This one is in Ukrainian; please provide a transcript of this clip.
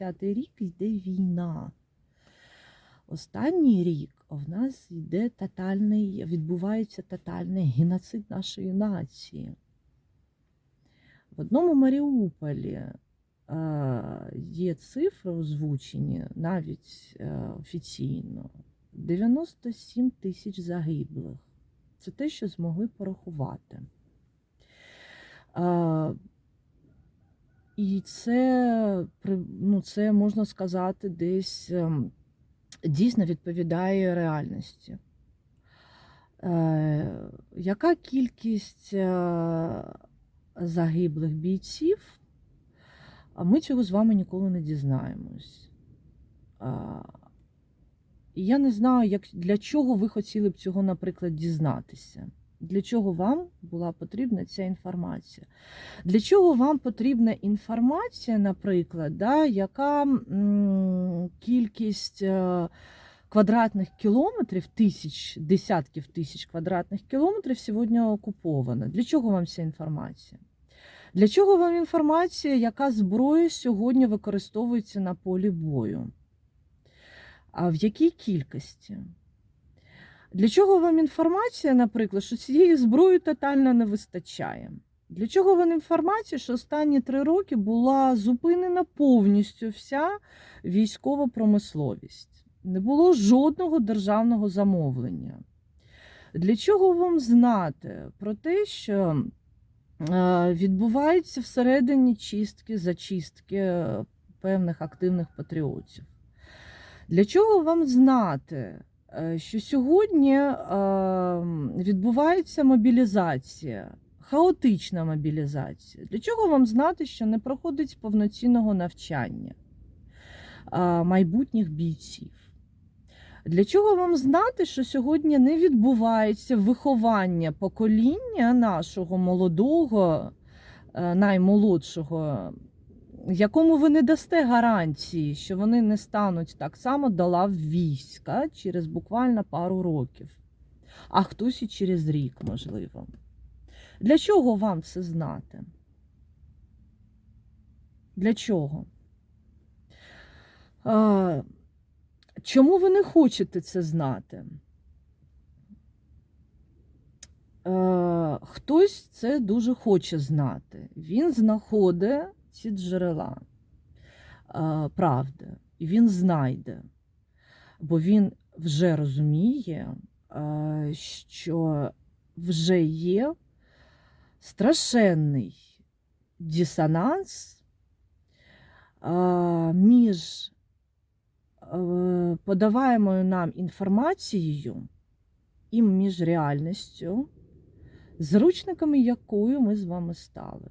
20-й рік йде війна. Останній рік в нас йде тотальний, відбувається тотальний геноцид нашої нації. В одному Маріуполі е, є цифри озвучені навіть е, офіційно. 97 тисяч загиблих. Це те, що змогли порахувати. Е, і це, ну, це можна сказати, десь ем, дійсно відповідає реальності. Е, яка кількість е, загиблих бійців? Ми цього з вами ніколи не дізнаємось. А, І я не знаю, як, для чого ви хотіли б цього, наприклад, дізнатися. Для чого вам була потрібна ця інформація? Для чого вам потрібна інформація, наприклад, да, яка м, кількість е, квадратних кілометрів, тисяч, десятків тисяч квадратних кілометрів сьогодні окупована? Для чого вам ця інформація? Для чого вам інформація, яка зброя сьогодні використовується на полі бою? А в якій кількості? Для чого вам інформація, наприклад, що цієї зброї тотально не вистачає? Для чого вам інформація, що останні три роки була зупинена повністю вся військова промисловість? Не було жодного державного замовлення. Для чого вам знати про те, що е, відбуваються всередині чистки, зачистки е, певних активних патріотів? Для чого вам знати, що сьогодні е, відбувається мобілізація, хаотична мобілізація? Для чого вам знати, що не проходить повноцінного навчання е, майбутніх бійців? Для чого вам знати, що сьогодні не відбувається виховання покоління нашого молодого, е, наймолодшого, якому ви не дасте гарантії, що вони не стануть так само до лав війська через буквально пару років, а хтось і через рік, можливо. Для чого вам це знати? Для чого? А, чому ви не хочете це знати? Хтось це дуже хоче знати. Він знаходить ці джерела е, правди, і він знайде, бо він вже розуміє, е, що вже є страшенний дисонанс е, між подаваємою нам інформацією і між реальністю, зручниками якою ми з вами стали.